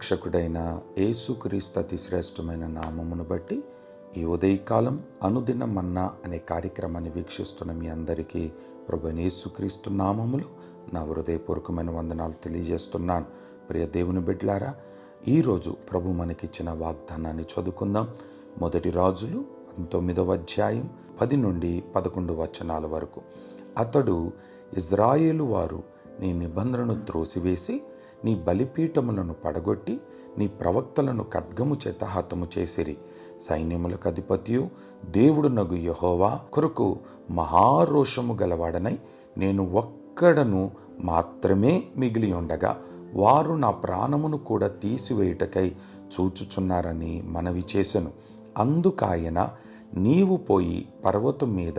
రక్షకుడైన ఏసుక్రీస్తతి శ్రేష్టమైన నామమును బట్టి ఈ ఉదయకాలం అనుదిన మన్నా అనే కార్యక్రమాన్ని వీక్షిస్తున్న మీ అందరికీ ప్రభు యేసుక్రీస్తు నామములు నా హృదయపూర్వకమైన వందనాలు తెలియజేస్తున్నాను. ప్రియ దేవుని బిడ్లారా ఈరోజు ప్రభు మనకిచ్చిన వాగ్దానాన్ని చదువుకుందాం. మొదటి రాజులు పంతొమ్మిదవ అధ్యాయం పది నుండి పదకొండు వచనాల వరకు. అతడు ఇజ్రాయేలు వారు నీ నిబంధనను త్రోసివేసి నీ బలిపీఠములను పడగొట్టి నీ ప్రవక్తలను ఖడ్గము చేత హతము చేసిరి. సైన్యములకు అధిపతియు దేవుడు నగు యహోవా కొరకు మహారోషము గలవాడనై నేను ఒక్కడను మాత్రమే మిగిలి ఉండగా వారు నా ప్రాణమును కూడా తీసివేయుటకై చూచుచున్నారని మనవి చేశాను అందుకాయన నీవు పోయి పర్వతం మీద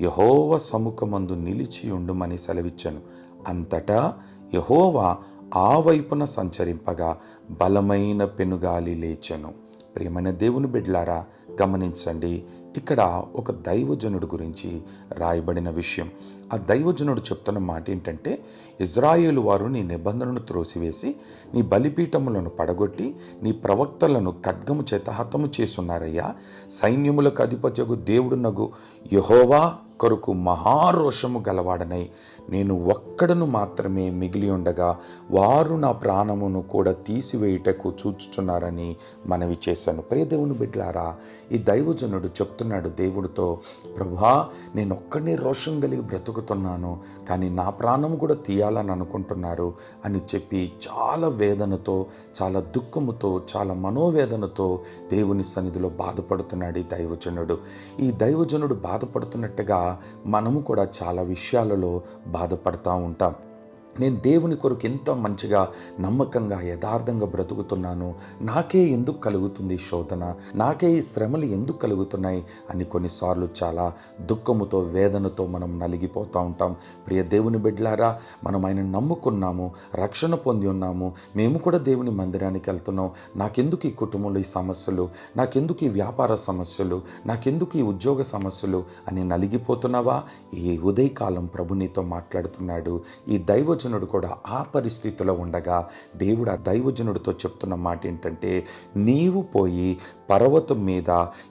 యహోవ సముఖమందు నిలిచి ఉండుమని సెలవిచ్చెను. అంతటా యహోవా ఆ వైపున సంచరింపగా బలమైన పెనుగాలి లేచెను. ప్రియమైన దేవుని బిడ్లారా గమనించండి ఇక్కడ ఒక దైవజనుడు గురించి రాయబడిన విషయం. ఆ దైవజనుడు చెప్తున్న మాట ఏంటంటే ఇజ్రాయేలు వారు నీ నిబంధనను త్రోసివేసి నీ బలిపీఠములను పడగొట్టి నీ ప్రవక్తలను ఖడ్గము చేత హతము చేసున్నారయ్యా సైన్యములకు అధిపత్యకు దేవుడు నగు యహోవా కొరకు మహారోషము గలవాడనై నేను ఒక్కడను మాత్రమే మిగిలి ఉండగా వారు నా ప్రాణమును కూడా తీసివేయుటకు చూచుచున్నారని మనవి చేశాను. ప్రియదేవుని బిడ్లారా ఈ దైవజనుడు చెప్తున్నాడు దేవుడితో ప్రభా నేను ఒక్కడిని రోషం కలిగి బ్రతుకుతున్నాను కానీ నా ప్రాణం కూడా తీయాలని అనుకుంటున్నారు అని చెప్పి చాలా వేదనతో చాలా దుఃఖముతో చాలా మనోవేదనతో దేవుని సన్నిధిలో బాధపడుతున్నాడు ఈ దైవజనుడు. ఈ దైవజనుడు బాధపడుతున్నట్టుగా మనము కూడా చాలా విషయాలలో బాధపడతా ఉంటాం. నేను దేవుని కొరకు ఎంత మంచిగా నమ్మకంగా యథార్థంగా బ్రతుకుతున్నాను. నాకే ఎందుకు కలుగుతుంది శోధన? నాకే ఈ శ్రమలు ఎందుకు కలుగుతున్నాయి? అని కొన్నిసార్లు చాలా దుఃఖముతో వేదనతో మనం నలిగిపోతూ ఉంటాం. ప్రియ దేవుని బిడ్లారా మనం ఆయన నమ్ముకున్నాము రక్షణ పొంది ఉన్నాము. మేము కూడా దేవుని మందిరానికి వెళ్తున్నాం. నాకెందుకు ఈ కుటుంబంలో ఈ సమస్యలు? నాకెందుకు ఈ వ్యాపార సమస్యలు? నాకెందుకు ఈ ఉద్యోగ సమస్యలు? అని నలిగిపోతున్నావా? ఈ ఉదయకాలం ప్రభు నీతో మాట్లాడుతున్నాడు. ఈ దైవజనుడు కూడా ఆ పరిస్థితిలో ఉండగా దేవుడు ఆ దైవజనుడితో చెప్తున్న మాట ఏంటంటే నీవు పోయి పర్వతం మీద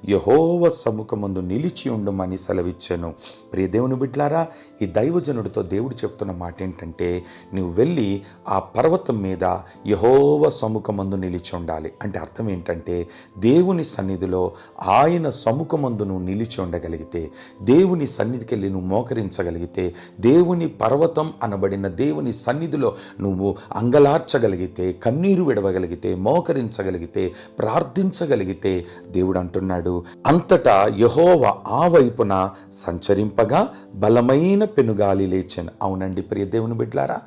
యహోవ సముఖమందు నిలిచి ఉండమని సెలవిచ్చాను. ప్రియ దేవుని బిడ్లారా ఈ దైవజనుడితో దేవుడు చెప్తున్న మాట ఏంటంటే నువ్వు వెళ్ళి ఆ పర్వతం మీద యహోవ సముఖమందు నిలిచి ఉండాలి. అంటే అర్థం ఏంటంటే దేవుని సన్నిధిలో ఆయన సముఖమందు నువ్వు నిలిచి ఉండగలిగితే దేవుని సన్నిధికి వెళ్ళి నువ్వు మోకరించగలిగితే దేవుని పర్వతం అనబడిన దేవుని సన్నిధిలో నువ్వు అంగలార్చగలిగితే కన్నీరు విడవగలిగితే మోకరించగలిగితే ప్రార్థించగలిగితే దేవుడు అంటున్నాడు. అంతటా యహోవ ఆ వైపున సంచరింపగా బలమైన పెనుగాలి లేచాను. అవునండి ప్రియ దేవుని బిడ్లారా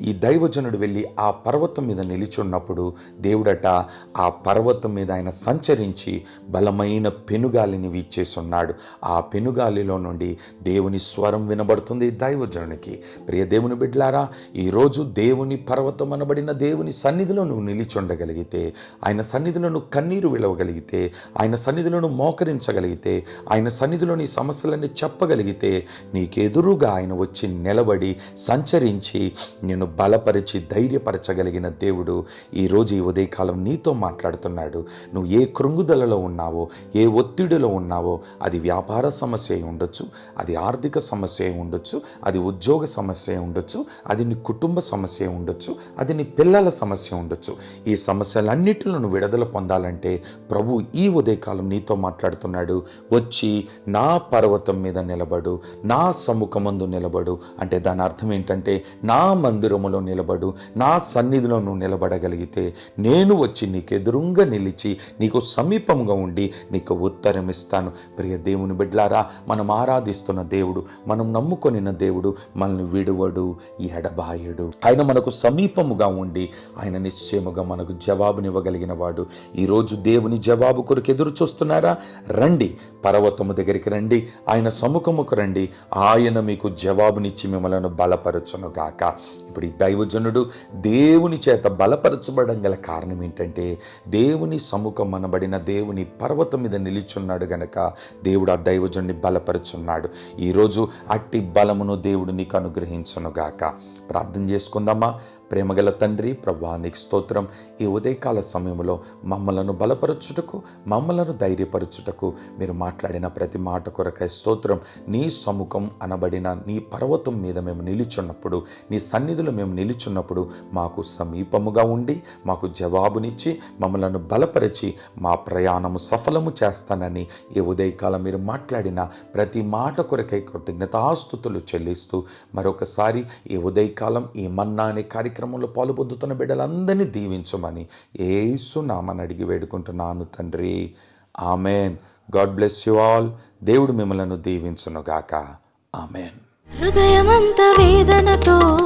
ఈ దైవజనుడు వెళ్ళి ఆ పర్వతం మీద నిలిచున్నప్పుడు దేవుడట ఆ పర్వతం మీద ఆయన సంచరించి బలమైన పెనుగాలిని వీచేసున్నాడు. ఆ పెనుగాలిలో నుండి దేవుని స్వరం వినబడుతుంది దైవజనునికి. ప్రియ దేవుని బిడ్లారా ఈరోజు దేవుని పర్వతం అనబడిన దేవుని సన్నిధిలో నువ్వు నిలిచుండగలిగితే ఆయన సన్నిధిలో నువ్వు కన్నీరు విలవగలిగితే ఆయన సన్నిధిలో మోకరించగలిగితే ఆయన సన్నిధిలో నీ సమస్యలన్నీ చెప్పగలిగితే నీకెదురుగా ఆయన వచ్చి నిలబడి సంచరించి నిన్ను బలపరిచి ధైర్యపరచగలిగిన దేవుడు ఈరోజు ఈ ఉదయకాలం నీతో మాట్లాడుతున్నాడు. నువ్వు ఏ కృంగుదలలో ఉన్నావో ఏ ఒత్తిడిలో ఉన్నావో అది వ్యాపార సమస్య ఉండొచ్చు అది ఆర్థిక సమస్య ఉండొచ్చు అది ఉద్యోగ సమస్య ఉండొచ్చు అది నీ కుటుంబ సమస్య ఉండొచ్చు అది నీ పిల్లల సమస్య ఉండొచ్చు. ఈ సమస్యలన్నిటిలో విడుదల పొందాలంటే ప్రభు ఈ ఉదయకాలం నీతో మాట్లాడుతున్నాడు. వచ్చి నా పర్వతం మీద నిలబడు నా సముఖమందు నిలబడు. అంటే దాని అర్థం ఏంటంటే నా మందిరములో నిలబడు నా సన్నిధిలో నువ్వు నిలబడగలిగితే నేను వచ్చి నీకెదురుంగా నిలిచి నీకు సమీపంగా ఉండి నీకు ఉత్తరం ఇస్తాను ప్రియ దేవుని బిడ్లారా మనం ఆరాధిస్తున్న దేవుడు మనం నమ్ముకొనిన దేవుడు మనల్ని విడువడు ఎడబాయడు ఆయన మనకు సమీపముగా ఉండి ఆయన నిశ్చయముగా మనకు జవాబునివ్వగలిగిన వాడు ఈరోజు దేవుని జవాబు కొరకు ఎదురు చూస్తున్నారా? రండి పర్వతము దగ్గరికి రండి ఆయన సముఖముకు రండి. ఆయన మీకు జవాబునిచ్చి మిమ్మలను బలపరచునుగాక. ఇప్పుడు ఈ దైవజనుడు దేవుని చేత బలపరచబడం గల కారణం ఏంటంటే దేవుని సముఖం అనబడిన దేవుని పర్వతం మీద నిలిచున్నాడు గనక దేవుడు ఆ దైవజనుడిని బలపరుచున్నాడు. ఈరోజు అట్టి బలమును దేవుడు నీకు అనుగ్రహించును గాక. ప్రార్థన చేసుకుందామా? ప్రేమగల తండ్రి ప్రభానికి స్తోత్రం. ఈ ఉదయకాల సమయంలో మమ్మలను బలపరచుటకు మమ్మలను ధైర్యపరచుటకు మీరు మాట్లాడిన ప్రతి మాట కొరకై స్తోత్రం. నీ సముఖం అనబడిన నీ పర్వతం మీద మేము నిలిచున్నప్పుడు నీ సన్నిధిలో మేము నిలిచున్నప్పుడు మాకు సమీపముగా ఉండి మాకు జవాబునిచ్చి మమ్మలను బలపరిచి మా ప్రయాణము సఫలము చేస్తానని ఈ ఉదయకాలం మీరు మాట్లాడిన ప్రతి మాట కొరకై కృతజ్ఞతాస్థుతులు చెల్లిస్తూ మరొకసారి ఈ ఉదయకాలం ఈ మన్నా అనే కార్యక్రమంలో పాల్పొందుతున్న బిడ్డలందరినీ దీవించమని ఏసు నామని అడిగి వేడుకుంటున్నాను తండ్రి. Amen. God bless you all. దేవుడు మిమ్మలను దీవించునుగాక. ఆమెన్. హృదయమంత వేదనతో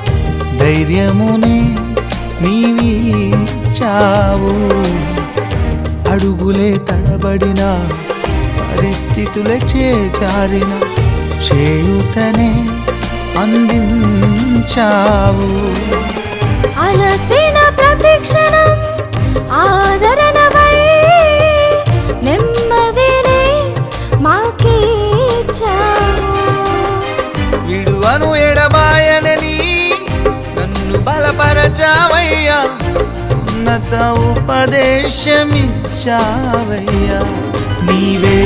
ధైర్యమునే నీవీచావు అడుగులే తడబడిన పరిస్థితులే చేజారిన చేయుతనే అందించావు. అలసిన ప్రతిక్షణం ఆదరణవై నెమ్మదినే నన్ను బలపరచావయ్యా ఉన్నత ఉపదేశమిచ్చావయ్యా. నీవే